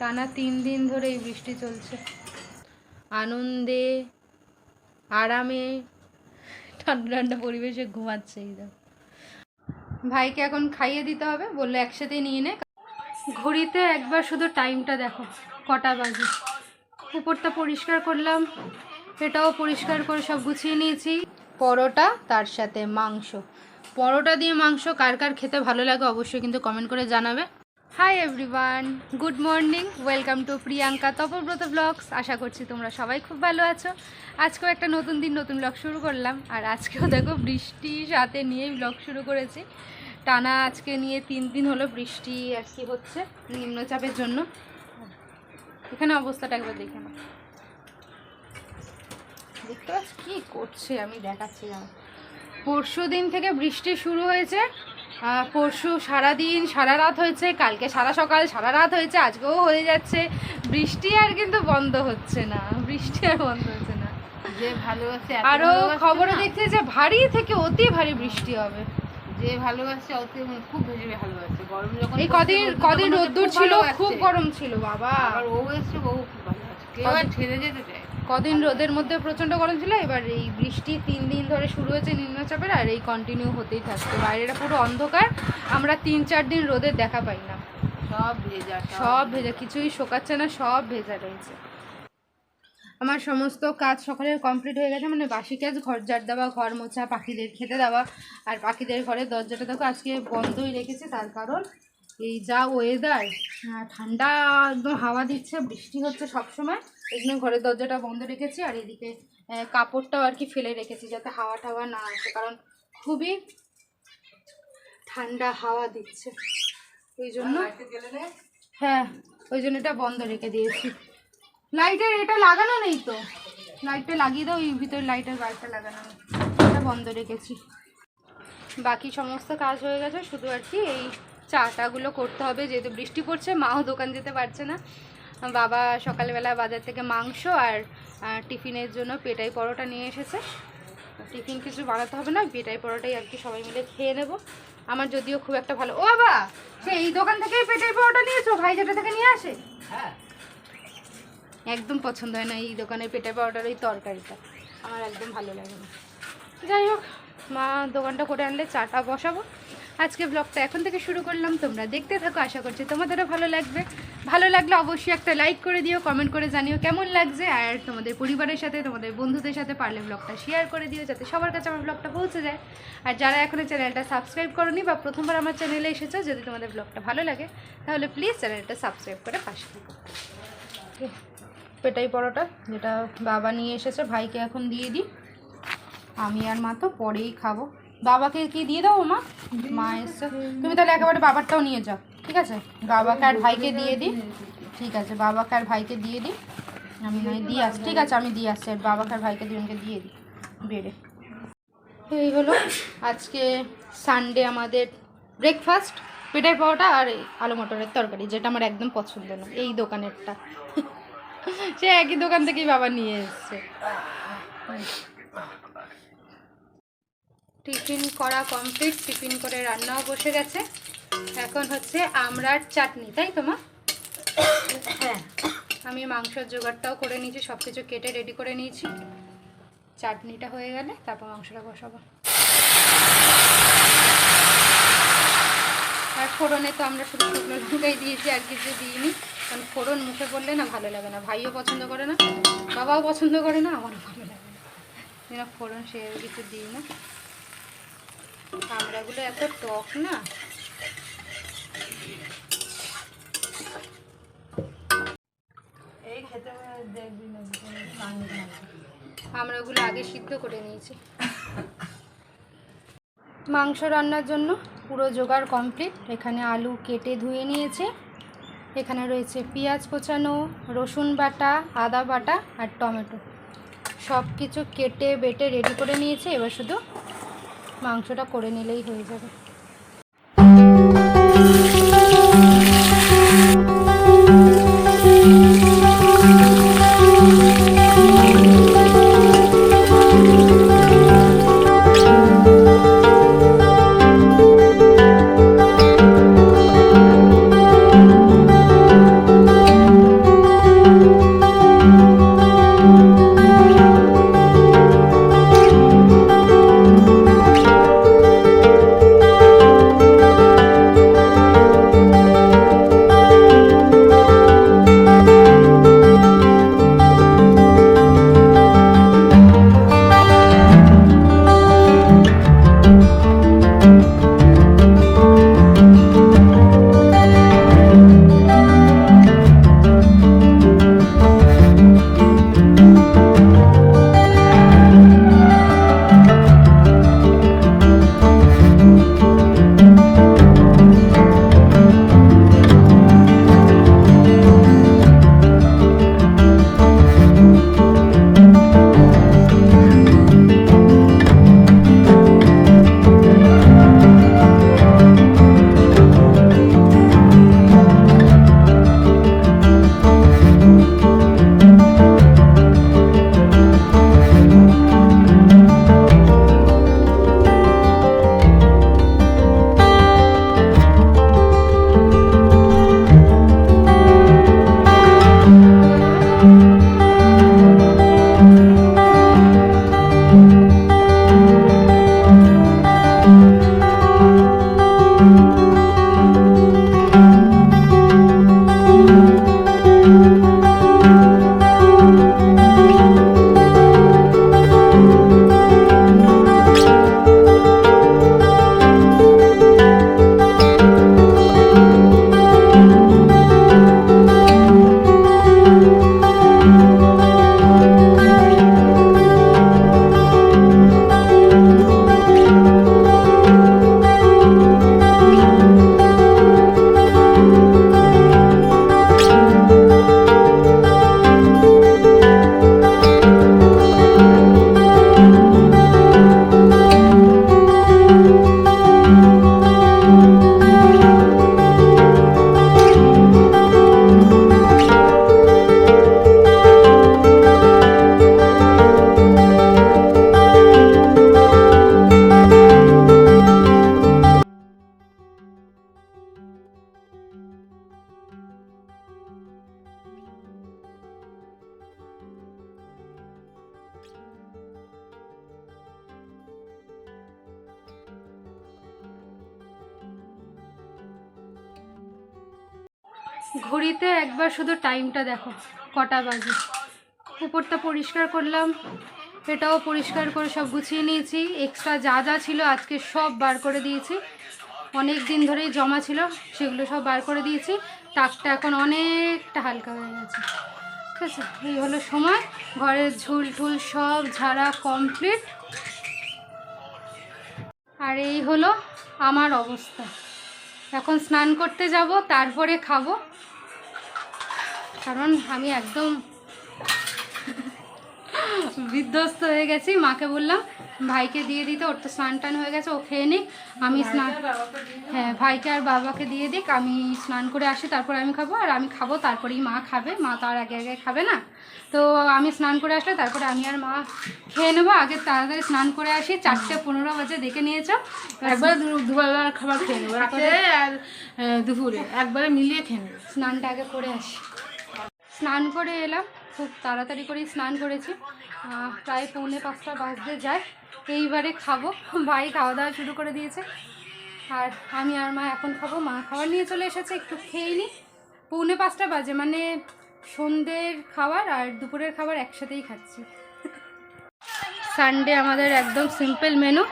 টানা তিন দিন ধরে এই বৃষ্টি চলছে। আনন্দে, আরামে, ঠান্ডা ঠান্ডা পরিবেশে ঘুমাচ্ছে এই। ভাইকে এখন খাইয়ে দিতে হবে, বলল একসাথে নিয়ে নে। ঘড়িতে একবার শুধু টাইমটা দেখো, কটা বাজে। উপরটা পরিষ্কার করলাম, এটাও পরিষ্কার করে সব গুছিয়ে নিয়েছি। পরোটা, তার সাথে মাংস। পরোটা দিয়ে মাংস কার কার খেতে ভালো লাগে অবশ্যই কিন্তু কমেন্ট করে জানাবে। Hi everyone good morning welcome to Priyanka Tapabrata blogs আশা করছি তোমরা সবাই খুব ভালো আছো। আজকেও একটা নতুন দিন, নতুন ব্লগ শুরু করলাম। আর আজকেও দেখো বৃষ্টি সাথে নিয়েই ব্লগ শুরু করেছি। টানা আজকে নিয়ে তিন দিন হলো বৃষ্টি আর কি হচ্ছে নিম্নচাপের জন্য। এখানে অবস্থাটা একবার দেখে না দেখতে পাচ্ছ কি করছে? আমি দেখাচ্ছি পরশু দিন থেকে বৃষ্টি শুরু হয়েছে। পরশু সারা দিন সারা রাত হয়েছে কালকে সারা সকাল সারা রাত হয়েছে আজকেও হয়ে যাচ্ছে। বৃষ্টি আর কিন্তু বন্ধ হচ্ছে না বৃষ্টি আর বন্ধ হচ্ছে না। যে ভালোবাসে আরও খবরে দেখছে যে ভারী থেকে অতি ভারী বৃষ্টি হবে। যে ভালোবাসে অতি খুব বেশি ভালোবাসে গরম যখন এই কদিন কদিন রোদ্দুর ছিল খুব গরম ছিল বাবা। আর ও এসছে বউ খুব ভালোবাসে কেউ আর ছেড়ে যেতে চায়। কদিন রোদের মধ্যে প্রচণ্ড গরম ছিল এবার এই বৃষ্টি তিন দিন ধরে শুরু হয়েছে নিম্নচাপের আর এই কন্টিনিউ হতেই থাকছে। বাইরেটা পুরো অন্ধকার আমরা তিন চার দিন রোদের দেখা পাই না। সব ভেজা সব ভেজা কিছুই শোকাচ্ছে না সব ভেজা রয়েছে। আমার সমস্ত কাজ সকালের কমপ্লিট হয়ে গেছে মানে বাসি কাজ ঘর ঝাড় দেওয়া ঘর মোছা পাখিদের খেতে দেওয়া আর পাখিদের ঘরের দরজাটা দেখো আজকে বন্ধই রেখেছে তার কারণ এই যা ওয়েদার ঠান্ডা একদম হাওয়া দিচ্ছে বৃষ্টি হচ্ছে সবসময়। এই জন্য ঘরের দরজাটা বন্ধ রেখেছি আর এদিকে কাপড়টাও আর কি ফেলে রেখেছি যাতে হাওয়া টাওয়া না আসে কারণ খুবই ঠান্ডা হাওয়া দিচ্ছে। ওই জন্য হ্যাঁ ওই জন্য এটা বন্ধ রেখে দিয়েছি। লাইটের এটা লাগানো নেই তো? লাইটটা লাগিয়ে দাও ওই ভিতরে লাইটের বাল্বটা লাগানো নেই। এটা বন্ধ রেখেছি। বাকি সমস্ত কাজ হয়ে গেছে শুধু আর কি এই চাটাগুলো করতে হবে যেহেতু বৃষ্টি পড়ছে মাও দোকান যেতে পারছে না। বাবা সকালবেলা বাজার থেকে মাংস আর টিফিনের জন্য পেটাই পরোটা নিয়ে এসেছে। টিফিন কিছু বানাতে হবে না পেটাই পরোটাই আর কি সবাই মিলে খেয়ে নেব। আমার যদিও খুব একটা ভালো ও বাবা সে এই দোকান থেকেই পেটাই পরোটা নিয়েছো? ভাই যেটা থেকে নিয়ে আসে? একদম পছন্দ হয় না এই দোকানের পেটাই পরোটার ওই তরকারিটা। আমার একদম ভালো লাগে না। যাই হোক মা দোকানটা করে আনলে চাটা বসাবো। আজকে ব্লগটা এখন থেকে শুরু করলাম। তোমরা দেখতে থাকো, আশা করছি তোমাদেরও ভালো লাগবে। ভালো লাগলে অবশ্যই একটা লাইক করে দিও কমেন্ট করে জানিও কেমন লাগছে। আর তোমাদের পরিবারের সাথে, তোমাদের বন্ধুদের সাথে পারলে ব্লগটা শেয়ার করে দিও, যাতে সবার কাছে আমার ব্লগটা পৌঁছে যায়। আর যারা এখনও চ্যানেলটা সাবস্ক্রাইব করনি বা প্রথমবার আমার চ্যানেলে এসেছ, যদি তোমাদের ব্লগটা ভালো লাগে, তাহলে প্লিজ চ্যানেলটা সাবস্ক্রাইব করে পাশে থেকো। পেটাই পরোটা, যেটা বাবা নিয়ে এসেছে, ভাইকে এখন দিয়ে দিই। আমি আর মা তো পরেই খাব। বাবাকে কি দিয়ে দাও মা মা এসছে। তুমি তাহলে একেবারে বাবারটাও নিয়ে যাও, ঠিক আছে? বাবাকে আর ভাইকে দিয়ে দিই। ঠিক আছে, বাবাকে আর ভাইকে দিয়ে দিই। আমি নয় দিয়ে আসছি, ঠিক আছে, আমি দিয়ে আসছি। আর বাবাকে আর ভাইকে দুজনকে দিয়ে দিই। বেড়ে। এই হলো আজকে সানডে আমাদের ব্রেকফাস্ট পেটাই পাওয়াটা আর আলু মটরের তরকারি, যেটা আমার একদম পছন্দ না, এই দোকানেরটা। সে একই দোকান থেকেই বাবা নিয়ে এসছে। টিফিন করা কমপ্লিট টিফিন করে রান্নাও বসে গেছে। এখন হচ্ছে আমড়ার চাটনি তাই তো মা? হ্যাঁ। আমি মাংসের জোগাড়টাও করে নিয়েছি সব কিছু কেটে রেডি করে নিয়েছি। চাটনিটা হয়ে গেলে তারপর মাংসটা বসাবো। আর ফোড়নে তো আমরা শুধু শুকনো লঙ্কাই দিয়েছি আর কিছু দিইনি। কারণ ফোড়ন মুখে পড়লে না ভালো লাগে না। ভাইও পছন্দ করে না বাবাও পছন্দ করে না আমারও ভালো লাগে না। ফোড়ন সে কিছু দিই না। কামড়াগুলো এত টক না। আমরা ওগুলো আগে সিদ্ধ করে নিয়েছি। মাংস রান্নার জন্য পুরো জোগাড় কমপ্লিট। এখানে আলু কেটে ধুয়ে নিয়েছে। এখানে রয়েছে পেঁয়াজ কোচানো রসুন বাটা আদা বাটা আর টমেটো। সব কিছু কেটে বেটে রেডি করে নিয়েছে। এবার শুধু মাংসটা করে নিলেই হয়ে যাবে। ঘড়িতে একবার শুধু টাইমটা দেখো, কটা বাজে। উপরটা পরিষ্কার করলাম, এটাও পরিষ্কার করে সব গুছিয়ে নিয়েছি। এক্সট্রা যা যা ছিল আজকে সব বার করে দিয়েছি। অনেক দিন ধরেই জমা ছিল, সেগুলো সব বার করে দিয়েছি। তাকটা এখন অনেকটা হালকা হয়ে গেছে। ঠিক আছে? এই হলো সময়। ঘরের ঝুল ঠুল সব ঝাড়া কমপ্লিট আর এই হলো আমার অবস্থা। এখন স্নান করতে যাব, তারপরে খাব। কারণ আমি একদম বিধ্বস্ত হয়ে গেছি। মাকে বললাম ভাইকে দিয়ে দিতে ওর তো স্নান টান হয়ে গেছে ও খেয়ে নিক। আমি স্নান হ্যাঁ ভাইকে আর বাবাকে দিয়ে দিক। আমি স্নান করে আসি তারপরে আমি খাব আর আমি খাব তারপরেই মা খাবে। মা তো আর আগে আগে খাবে না। তো আমি স্নান করে আসলে তারপরে আমি আর মা খেয়ে নেব। আগে তাড়াতাড়ি স্নান করে আসি চারটে পনেরো বাজে দেখে নিয়েছ। একবার দুবেলার খাবার খেয়ে নেব। রাতে আর দুপুরে। একবারে মিলিয়ে খেয়ে নেব। স্নানটা আগে করে আসি। স্নান করে এলাম, খুব তাড়াতাড়ি করেই স্নান করেছি। প্রায় পৌনে পাঁচটা বাজতে যায়। এইবারে খাব। ভাই খাওয়া দাওয়া শুরু করে দিয়েছে। আর আমি আর মা এখন খাব। মা খাবার নিয়ে চলে এসেছে, একটু খেয়ে নিই পৌনে পাঁচটা বাজে মানে সন্ধ্যের খাবার আর দুপুরের খাবার একসাথেই খাচ্ছি। সানডে আমাদের একদম সিম্পল মেনু।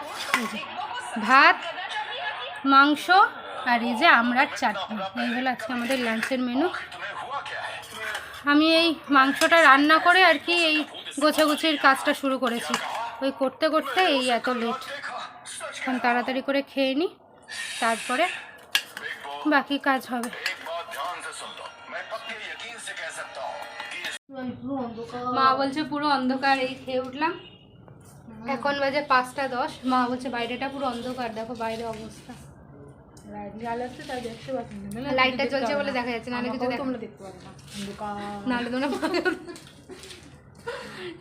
ভাত, মাংস আর এই যে আমড়ার চাটনি। এই হলো আজকে আমাদের লাঞ্চের মেনু। আমি এই মাংসটা রান্না করে আর কি এই গোছাগুছির কাজটা শুরু করেছি। ওই করতে করতে এই এত লেট এখন তাড়াতাড়ি করে খেয়ে নিই তারপরে বাকি কাজ হবে। মা বলছে পুরো অন্ধকার, এই খেয়ে উঠলাম। এখন বাজে পাঁচটা দশ। মা বলছে বাইরেটা পুরো অন্ধকার, দেখো বাইরে অবস্থা। লাইটটা জ্বলছে বলে দেখা যাচ্ছে নাহলে কিছু তোমরা দেখতে পারো না। নাহলে তোমরা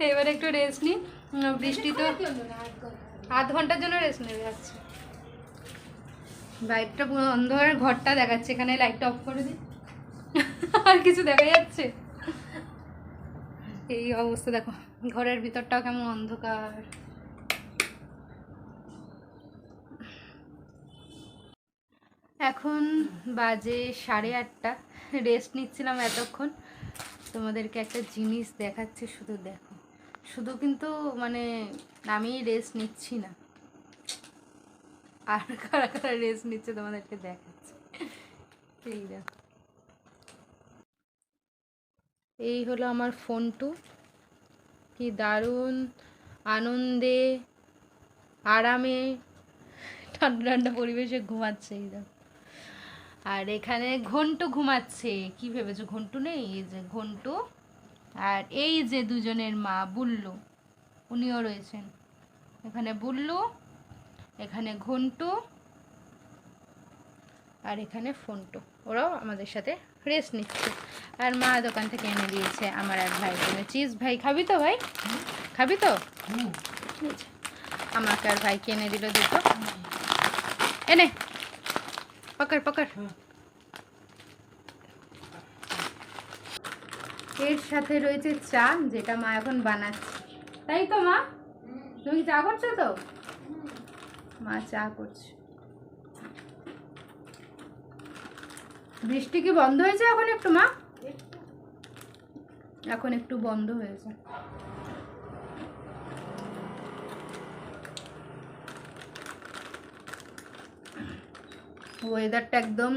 এবার একটু রেস্ট নিই বৃষ্টি তো আধ ঘণ্টার জন্য রেস্ট নেবে যাচ্ছে লাইটটা পুরো অন্ধকার ঘরটা দেখাচ্ছে এখানে লাইটটা অফ করে দিই। আর কিছু দেখা যাচ্ছে? এই অবস্থা দেখো ঘরের ভিতরটাও কেমন অন্ধকার। এখন বাজে সাড়ে আটটা। রেস্ট নিচ্ছিলাম এতক্ষণ। তোমাদেরকে একটা জিনিস দেখাচ্ছি, শুধু দেখো। শুধু কিন্তু মানে আমি রেস্ট নিচ্ছি না। আর কারা কারা রেস্ট নিচ্ছে তোমাদেরকে দেখাচ্ছি। এই দেখো। এই হলো আমার ফোন টু কি দারুণ, আনন্দে, আরামে, ঠান্ডা ঠান্ডা পরিবেশে ঘুমাচ্ছে এই দেখো। আর এখানে ঘন্টু ঘুমাচ্ছে। কি ভেবেছো? ঘন্টু নেই? এই যে ঘন্টু আর এই যে দুজনের মা বুল্লু উনিও রয়েছেন। এখানে বুল্লু এখানে ঘন্টু আর এখানে ফোনটু। ওরাও আমাদের সাথে রেস্ট নিচ্ছে। আর মা দোকান থেকে এনে দিয়েছে আমার এক ভাই চিজ ভাই খাবি তো ভাই? খাবি তো? আমাকে আর ভাইকে এনে দিল দুটো। এনে। পকড় পকড় এর সাথে রয়েছে চা যেটা মা এখন বানাচ্ছে। তাই তো মা? তুমি চা করছ তো? মা চা করছে। বৃষ্টি কি বন্ধ হয়েছে এখন একটু মা? এখন একটু বন্ধ হয়েছে। ওয়েদারটা একদম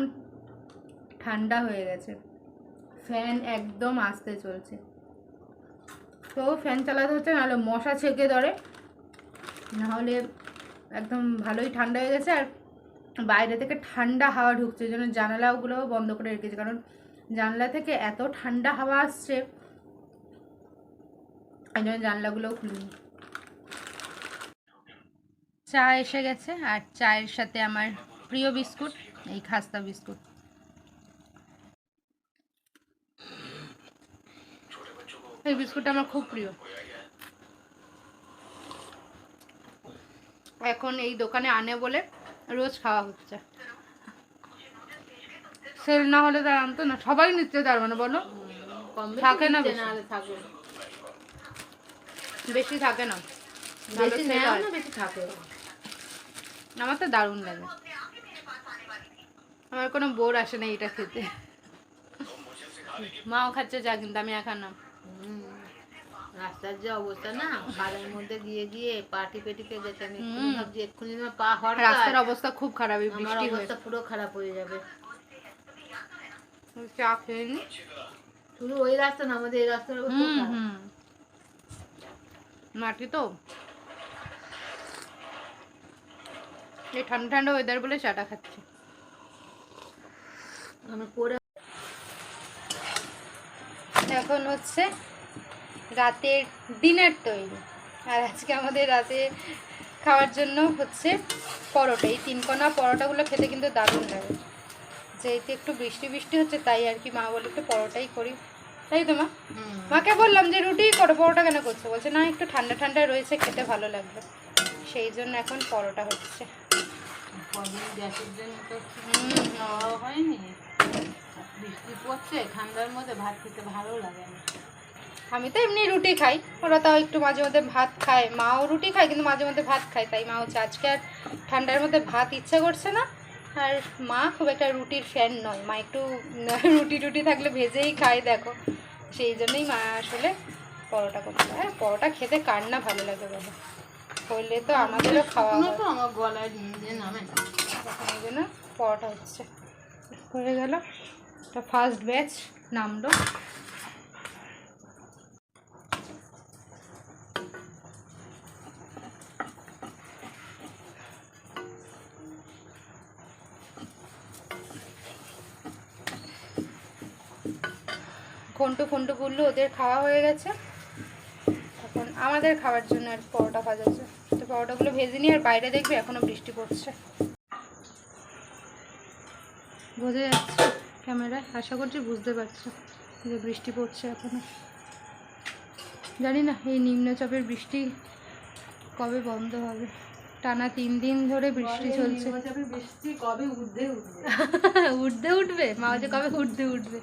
ঠান্ডা হয়ে গেছে। ফ্যান একদম আসতে চলছে। তো ফ্যান চালাতে হচ্ছে, নাহলে মশা ছেঁকে ধরে। নাহলে একদম ভালোই ঠান্ডা হয়ে গেছে, আর বাইরে থেকে ঠান্ডা হাওয়া ঢুকছে জন্য জানালাগুলোও বন্ধ করে রেখেছে। কারণ জানলা থেকে এত ঠান্ডা হাওয়া আসছে, এই জন্য জানলাগুলোও খুলিনি। চা এসে গেছে, আর চায়ের সাথে আমার প্রিয় বিস্কুট এই খাস্তা বিস্কুট। এই বিস্কুটটা আমার খুব প্রিয়। এখন এই দোকানে আনে বলে রোজ খাওয়া হচ্ছে। সেল না হলে তার আনতো না সবাই নিচ্ছে তার মানে বলো। থাকে না বেশি? থাকে। না বেশি থাকে। আমার তো দারুণ লাগে। আমার কোনো বোর আসে না এটা খেতে। মাও খাচ্ছে চা কিন্তু আমি একা না। রাস্তার যে অবস্থা না পাড়ের মধ্যে গিয়ে গিয়ে পা টিপে টিপে গেছে। আমি ভাবছি এক্ষুনি পা হওয়ার রাস্তার অবস্থা খুব খারাপ এই আমার বৃষ্টি অবস্থা পুরো খারাপ হয়ে যাবে। চা খেয়ে নি? শুধু ওই রাস্তা না আমাদের এই রাস্তার অবস্থা মাটি তো। এই ঠান্ডা ঠান্ডা ওয়েদার বলে চাটা খাচ্ছি। আমি এখন হচ্ছে রাতের ডিনার তৈরি। আর আজকে আমাদের রাতে খাওয়ার জন্য হচ্ছে পরোটা। এই তিনকোনা পরোটাগুলো খেতে কিন্তু দারুণ লাগে। যেহেতু একটু বৃষ্টি বৃষ্টি হচ্ছে তাই আর কি মা বলে একটু পরোটাই করি। তাই তো মা। মাকে বললাম যে রুটিই করো পরোটা কেন করছ? বলছে না একটু ঠান্ডা ঠান্ডা রয়েছে খেতে ভালো লাগবে। সেই জন্য এখন পরোটা হচ্ছে। হয়নি। বৃষ্টি পড়ছে ঠান্ডার মধ্যে ভাত খেতে ভালো লাগে না। আমি তো এমনি রুটি খাই ওরা তাও একটু মাঝে মধ্যে ভাত খায়। মাও রুটি খায় কিন্তু মাঝে মধ্যে ভাত খায় তাই মা হচ্ছে আজকে আর ঠান্ডার মধ্যে ভাত ইচ্ছা করছে না। আর মা খুব একটা রুটির ফ্যান নয় মা একটু রুটি টুটি থাকলে ভেজেই খায় দেখো। সেই জন্যই মা আসলে পরোটা করছে আর পরোটা খেতে কার না ভালো লাগে বলো? করলে তো আমাদেরও খাওয়া হয়। তো আমার গলায় দিয়ে নামে না। তখন এই জন্য পরোটা হচ্ছে। হয়ে গেল। এটা ফার্স্ট ব্যাচ নামলো ঘন্টু ফন্টু গুলো ওদের খাওয়া হয়ে গেছে? এখন আমাদের খাওয়ার জন্য আর পরোটা ভাজাচ্ছে তো পরোটাগুলো ভেজে নিই আর বাইরে দেখবে এখনও বৃষ্টি পড়ছে। বোঝা যাচ্ছে? ক্যামেরায়। আশা করছি বুঝতে পারছ যে বৃষ্টি পড়ছে এখনও। জানি না এই নিম্নচাপের বৃষ্টি কবে বন্ধ হবে? টানা তিন দিন ধরে বৃষ্টি চলছে। বৃষ্টি কবে উঠবে উঠবে? উঠতে উঠবে মা যে কবে উঠতে উঠবে?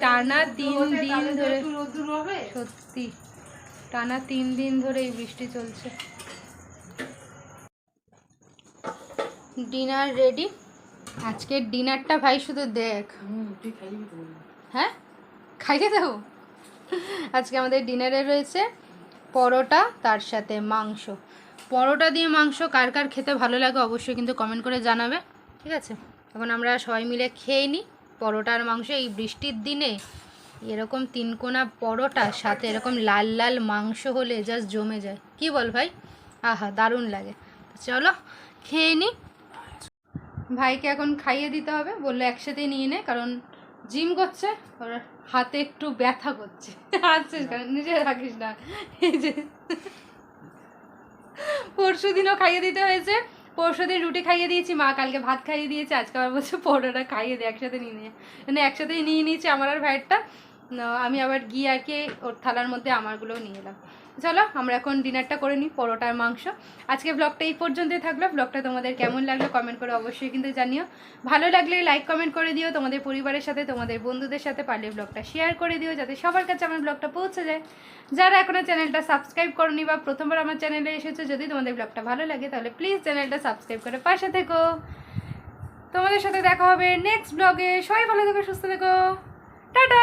টানা তিন দিন ধরে সত্যি টানা তিন দিন ধরে এই বৃষ্টি চলছে। Dinner ready? আজকের ডিনারটা ভাই শুধু দেখ। হ্যাঁ? খাইয়ে দেবো? আজকে আমাদের ডিনারে রয়েছে পরোটা তার সাথে মাংস। পরোটা দিয়ে মাংস কার কার খেতে ভালো লাগে অবশ্যই কিন্তু কমেন্ট করে জানাবে ঠিক আছে? এখন আমরা সবাই মিলে খেয়ে নিই পরোটার মাংস। এই বৃষ্টির দিনে এরকম তিনকোনা পরোটা সাথে এরকম লাল লাল মাংস হলে জাস্ট জমে যায়। কি বল ভাই? আহা দারুণ লাগে। চলো খেয়ে নিই। ভাইকে এখন খাইয়ে দিতে হবে। বলল একসাথে নিয়ে নে, কারণ জিম করছে, ওর হাতে একটু ব্যথা করছে। হাসছিস কেন? নিজে রাখিস না। এই যে। পরশু দিনও খাইয়ে দিতে হয়েছে। পরশু দিন রুটি খাইয়ে দিয়েছি, মা কালকে ভাত খাইয়ে দিয়েছে, আজকে আবার বলছে পরোটা খাইয়ে দে, একসাথে নিয়ে নিয়ে মানে একসাথেই নিয়ে নিয়েছি আমার আর ভাইয়েরটা। আমি আবার গিয়ে আর কি ওর থালার মধ্যে আমারগুলোও নিয়ে এলাম। চলো, আমরা এখন ডিনারটা করে নিই পরোটার মাংস। আজকে ব্লগটা এই পর্যন্তই থাকল। ব্লগটা তোমাদের কেমন লাগল কমেন্ট করে অবশ্যই কিন্তু জানিও। ভালো লাগলে লাইক কমেন্ট করে দিও তোমাদের পরিবারের সাথে, তোমাদের বন্ধুদের সাথে, পারলে ব্লগটা শেয়ার করে দিও যাতে সবার কাছে আমার ব্লগটা পৌঁছে যায়। যারা এখনও চ্যানেলটা সাবস্ক্রাইব করনি বা প্রথমবার আমার চ্যানেলে এসেছ, যদি তোমাদের ব্লগটা ভালো লাগে, তাহলে প্লিজ চ্যানেলটা সাবস্ক্রাইব করে পাশে থেকো। তোমাদের সাথে দেখা হবে নেক্সট ব্লগে সবাই ভালো থেকো, সুস্থ থেকো। টাটা!